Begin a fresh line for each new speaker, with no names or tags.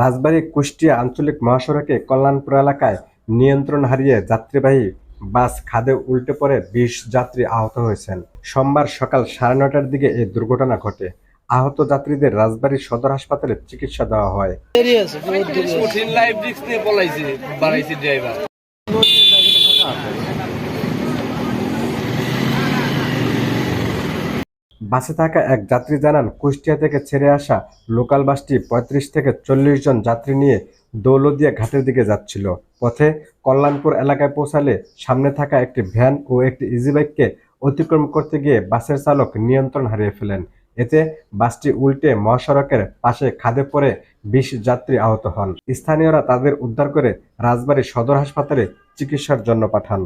রাজবাড়ী কুষ্টিয়া আঞ্চলিক মহাসড়কে কল্যাণপুর এলাকায় নিয়ন্ত্রণ হারিয়ে যাত্রীবাহী বাস খাদে উল্টে পড়ে বিশ যাত্রী আহত হয়েছেন। সোমবার সকাল সাড়ে নটার দিকে এই দুর্ঘটনা ঘটে। আহত যাত্রীদের রাজবাড়ী সদর হাসপাতালে চিকিৎসা দেওয়া হয়।
দেরি
বাসে থাকা এক যাত্রী জানান কুষ্টিয়া থেকে ছেড়ে আসা লোকাল বাসটি পঁয়ত্রিশ থেকে চল্লিশ জন যাত্রী নিয়ে দৌলদিয়া ঘাটের দিকে যাচ্ছিল। পথে কল্যাণপুর এলাকায় পৌঁছালে সামনে থাকা একটি ভ্যান ও একটি ইজি বাইককে অতিক্রম করতে গিয়ে বাসের চালক নিয়ন্ত্রণ হারিয়ে ফেলেন। এতে বাসটি উল্টে মহাসড়কের পাশে খাদে পড়ে বিশ যাত্রী আহত হন। স্থানীয়রা তাদের উদ্ধার করে রাজবাড়ী সদর হাসপাতালে চিকিৎসার জন্য পাঠান।